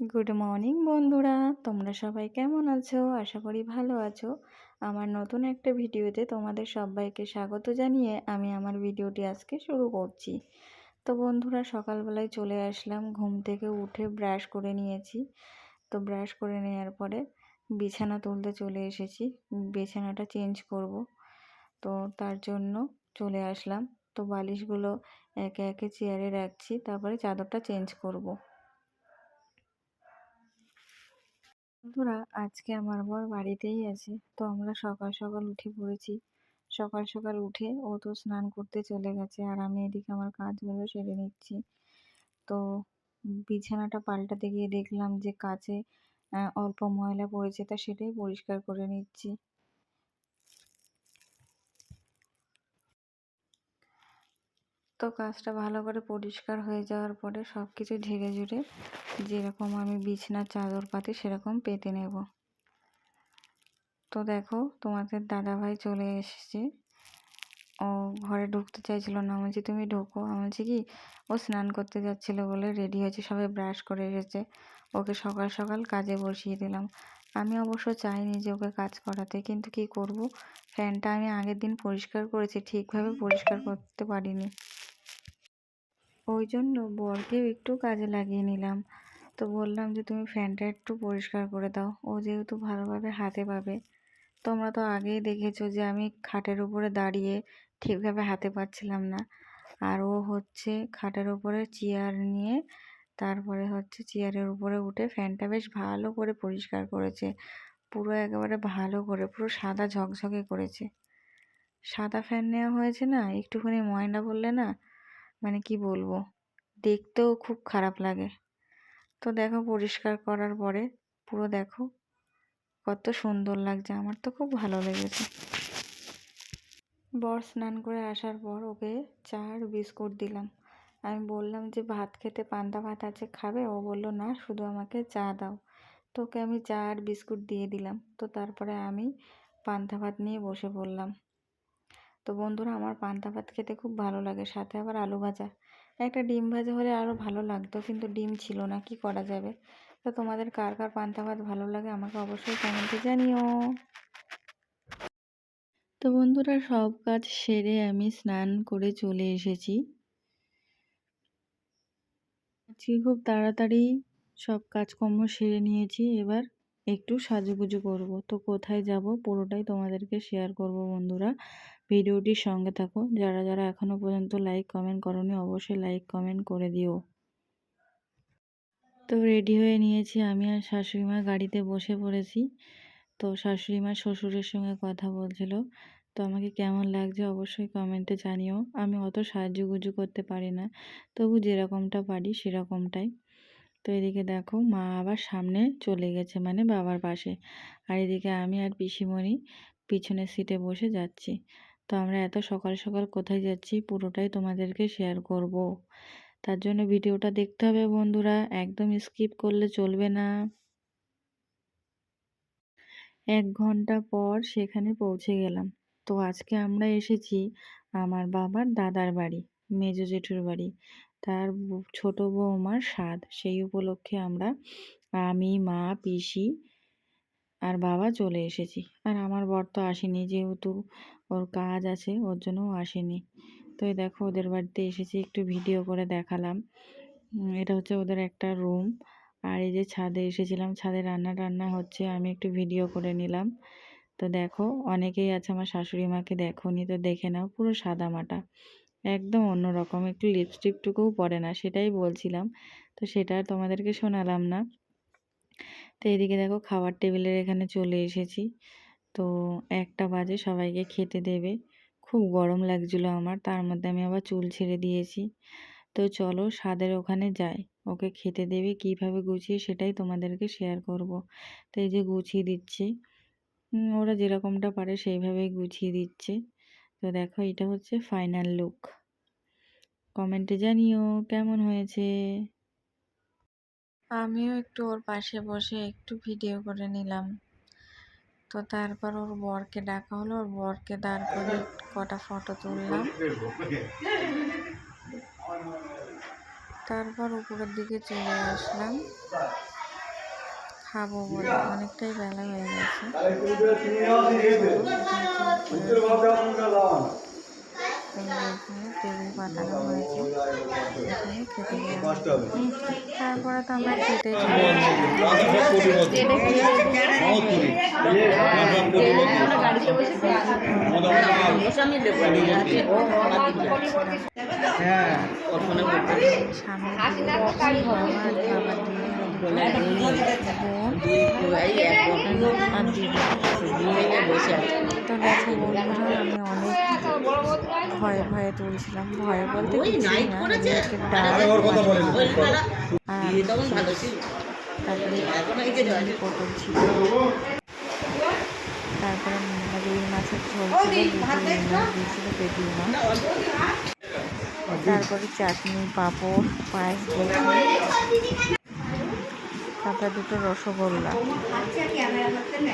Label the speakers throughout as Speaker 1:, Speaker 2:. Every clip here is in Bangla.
Speaker 1: গুড মর্নিং বন্ধুরা। তোমরা সবাই কেমন আছো? আশা করি ভালো আছো। আমার নতুন একটা ভিডিওতে তোমাদের সবাইকে স্বাগত জানিয়ে আমি আমার ভিডিওটি আজকে শুরু করছি। তো বন্ধুরা, সকালবেলায় চলে আসলাম। ঘুম থেকে উঠে ব্রাশ করে নিয়েছি। তো ব্রাশ করে নেওয়ার পরে বিছানা তুলতে চলে এসেছি। বিছানাটা চেঞ্জ করব। তো তার জন্য চলে আসলাম। তো বালিশগুলো একে একে চেয়ারে রাখছি, তারপরে চাদরটা চেঞ্জ করব। বন্ধুরা, আজকে আমার বর বাড়িতেই আছে, তো আমরা সকাল সকাল উঠে পড়েছি। সকাল সকাল উঠে ও তো স্নান করতে চলে গেছে, আর আমি এদিকে আমার কাজগুলো সেরে নিচ্ছি। তো বিছানাটা পাল্টাতে গিয়ে দেখলাম যে কাছে অল্প ময়লা পড়েছে, তা সেটাই পরিষ্কার করে নিচ্ছি। তো কাজটা ভালো করে পরিষ্কার হয়ে যাওয়ার পরে সব কিছু ঝেড়ে ঝুড়ে যেরকম আমি বিছনার চাদর পাতি সেরকম পেতে নেব। তো দেখো তোমাদের দাদাভাই চলে এসেছে। ও ঘরে ঢুকতে চাইছিল না। বলছি, তুমি ঢোকো। আমি কি? ও স্নান করতে যাচ্ছিল বলে রেডি হয়েছে। সবাই ব্রাশ করে এসেছে ওকে সকাল সকাল কাজে বসিয়ে দিলাম। আমি অবশ্য চাইনি যে ওকে কাজ করাতে, কিন্তু কি করব? ফ্যানটা আমি আগের দিন পরিষ্কার করেছি, ঠিকভাবে পরিষ্কার করতে পারিনি। ওই জন্য বরকেও একটু কাজে লাগিয়ে নিলাম। তো বললাম যে, তুমি ফ্যানটা একটু পরিষ্কার করে দাও, ও যেহেতু ভালোভাবে হাতে পাবে। তোমরা তো আগেই দেখেছ যে, আমি খাটের উপরে দাঁড়িয়ে ঠিকভাবে হাতে পাচ্ছিলাম না। আর ও হচ্ছে খাটের উপরে চেয়ার নিয়ে তারপরে হচ্ছে চেয়ারের উপরে উঠে ফ্যানটা বেশ ভালো করে পরিষ্কার করেছে। পুরো একেবারে ভালো করে, পুরো সাদা ঝকঝকে করেছে। সাদা ফ্যান নেওয়া হয়েছে না, একটুখানি ময়না বললে না মানে কি বলব, দেখতেও খুব খারাপ লাগে। তো দেখো পরিষ্কার করার পরে, পুরো দেখো, কত সুন্দর লাগছে, আমার তো খুব ভালো লেগেছে। বর স্নান করে আসার পর ওকে চা আর বিস্কুট দিলাম। আমি বললাম যে, ভাত খেতে পান্তা ভাত আছে, খাবে? ও বলল, না, শুধু আমাকে চা দাও। তো ওকে আমি চা আর বিস্কুট দিয়ে দিলাম। তো তারপরে আমি পান্তা ভাত নিয়ে বসে পড়লাম। তো বন্ধুরা, আমার পান্তা ভাত খেতে খুব ভালো লাগে, সাথে আবার আলু ভাজা। একটা ডিম ভাজা হলে আরও ভালো লাগতো, কিন্তু ডিম ছিল না, কি করা যাবে? তো তোমাদের কার কার পান্তা ভাত ভালো লাগে, আমাকে অবশ্যই কমেন্টে জানিও। তো বন্ধুরা, সব কাজ সেরে আমি স্নান করে চলে এসেছি। আজকে খুব তাড়াতাড়ি সব কাজকর্ম সেরে নিয়েছি, এবার একটু সাজুগুজু করব। তো কোথায় যাব পুরোটাই তোমাদেরকে শেয়ার করব বন্ধুরা। ভিডিওটির সঙ্গে থাকো। যারা যারা এখনও পর্যন্ত লাইক কমেন্ট করনি, অবশ্যই লাইক কমেন্ট করে দিও। তো রেডি হয়ে নিয়েছি আমি আর শাশুড়ি মা গাড়িতে বসে পড়েছি। তো শাশুড়ি মা শ্বশুরের সঙ্গে কথা বলছিল। তো আমাকে কেমন লাগছে অবশ্যই কমেন্টে জানিও। আমি অত সাহায্য গুজু করতে পারি না। তবু যেরকমটা পারি সেরকমটাই। তো এদিকে দেখো, মা আবার সামনে চলে গেছে মানে বাবার পাশে। আর এদিকে আমি আর পিসিমণি পিছনের সিটে বসে যাচ্ছি। তো আমরা এত সকাল সকাল কোথায় যাচ্ছি পুরোটাই তোমাদেরকে শেয়ার করব। তার জন্য ভিডিওটা দেখতে হবে বন্ধুরা, একদম স্কিপ করলে চলবে না। এক ঘণ্টা পর সেখানে পৌঁছে গেলাম। তো আজকে আমরা এসেছি আমার বাবার দাদার বাড়ি, মেজো জেঠুর বাড়ি। তার ছোট বৌমার স্বাদ, সেই উপলক্ষে আমরা, আমি, মা, পিসি আর বাবা চলে এসেছি। আর আমার বর তো আসেনি যেহেতু ওর কাজ আছে, ওর জন্যও আসেনি। তো এই দেখো ওদের বাড়িতে এসেছি, একটু ভিডিও করে দেখালাম। এটা হচ্ছে ওদের একটা রুম। আর এই যে ছাদে এসেছিলাম, ছাদে রান্না টান্না হচ্ছে, আমি একটু ভিডিও করে নিলাম। তো দেখো, অনেকেই আছে আমার শাশুড়ি মাকে দেখো নি তো দেখে নাও পুরো সাদা মাটা। একদম অন্যরকম, একটু লিপস্টিকটুকুও পরে না, সেটাই বলছিলাম। তো সেটা আর তোমাদেরকে শোনালাম না। তো এদিকে দেখো, খাবার টেবিলের এখানে চলে এসেছি। তো একটা বাজে সবাইকে খেতে দেবে। খুব গরম লাগছিল আমার, তার মধ্যে আমি আবার চুল ছেড়ে দিয়েছি। তো চলো, স্বাদের ওখানে যাই। ওকে খেতে দেবে, কীভাবে গুছিয়ে সেটাই তোমাদেরকে শেয়ার করব। তো এই যে গুছিয়ে দিচ্ছি। ওরা যেরকমটা পারে সেইভাবেই গুছিয়ে দিচ্ছে। তো দেখো, এটা হচ্ছে ফাইনাল লুক কমেন্টে জানিও, কেমন হয়েছে? আমিও একটু ওর পাশে বসে একটু ভিডিও করে নিলাম। তো তারপর ওর বরকে ডাকা হলো, ওর বরকে দাঁড় করে কটা ফটো তুললাম। তারপর উপরের দিকে চলে আসলাম। খাব বলে। অনেকটাই বেলা হয়ে গেছে। এখানে টেবিল পাতানো হয়েছে। এখানে খেতে তারপরে তো আমরা খেতে গেলাম সামনে আর দিদি তো দেখো বন্ধুরা আমি অনেক ভয়ে ভয়ে তুলছিলাম। ভয়ে বলতে তারপরে পটল ছিল। তারপরে রুই মাছের ঝোল ছিল দুটো দিয়েছিল পেটি মাছ তারপরে চাটনি পাঁপড় পায়েস তারপরে দুটো রসগোল্লা।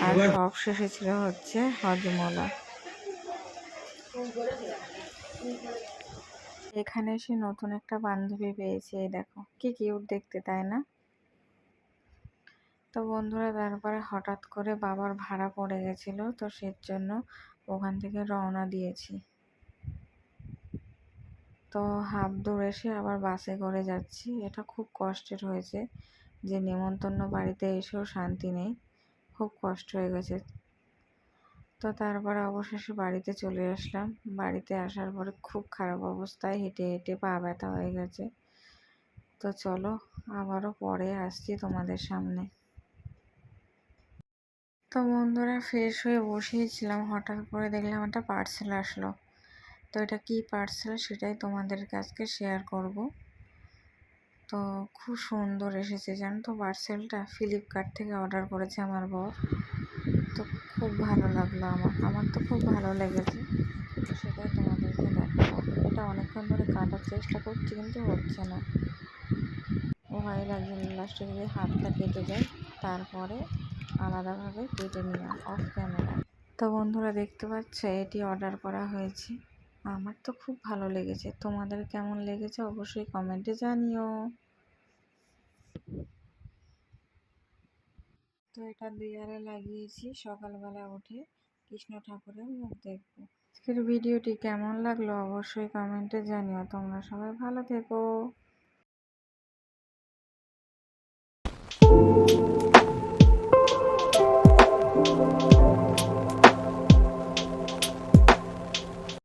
Speaker 1: আর সব শেষে ছিল হচ্ছে হজমলা। এখানে এসে নতুন একটা বান্ধবী পেয়েছে, এই দেখো। কি কিউট দেখতে, তাই না? তো বন্ধুরা, তারপরে হঠাৎ করে বাবার ভাড়া পড়ে গেছিল, তো সের জন্য ওখান থেকে রওনা দিয়েছি। তো হাফ দূর এসে আবার বাসে করে যাচ্ছি। এটা খুব কষ্টের হয়েছে। যে নেমন্তন্ন বাড়িতে এসেও শান্তি নেই। খুব কষ্ট হয়ে গেছে। তো তারপরে অবশেষে বাড়িতে চলে আসলাম। বাড়িতে আসার পরে খুব খারাপ অবস্থায় হেঁটে হেঁটে পা ব্যথা হয়ে গেছে। তো চলো, আবারও পরে আসছি তোমাদের সামনে। তো বন্ধুরা, ফ্রেশ হয়ে বসেইছিলাম হঠাৎ করে দেখলাম একটা পার্সেল আসলো। তো এটা কি পার্সেল? সেটাই তোমাদের কাছকে শেয়ার করব। তো খুব সুন্দর এসেছে, জানো তো পার্সেলটা ফ্লিপকার্ট থেকে অর্ডার করেছে আমার বর। তো খুব ভালো লাগল আমার আমার তো খুব ভালো লেগেছে। সেটাই তোমাদেরকে দেখাবো। এটা অনেকক্ষণ ধরে কাটার চেষ্টা করছি, কিন্তু হচ্ছে না। ও ভয় লাগছে লাস্টে যদি হাতটা কেটে যায়, তারপরে আলাদাভাবে কেটে নিলাম অফ ক্যামেরা তো বন্ধুরা দেখতে পাচ্ছ, এটি অর্ডার করা হয়েছে। আমার তো খুব ভালো লেগেছে। তোমাদের কেমন লেগেছে অবশ্যই কমেন্টে জানিও। তো এটা দেয়ালে লাগিয়েছি, সকালবেলা উঠে কৃষ্ণ ঠাকুরের মুখ দেখব। আজকের ভিডিওটি কেমন লাগল অবশ্যই কমেন্টে জানিও। তোমরা সবাই ভালো থেকো।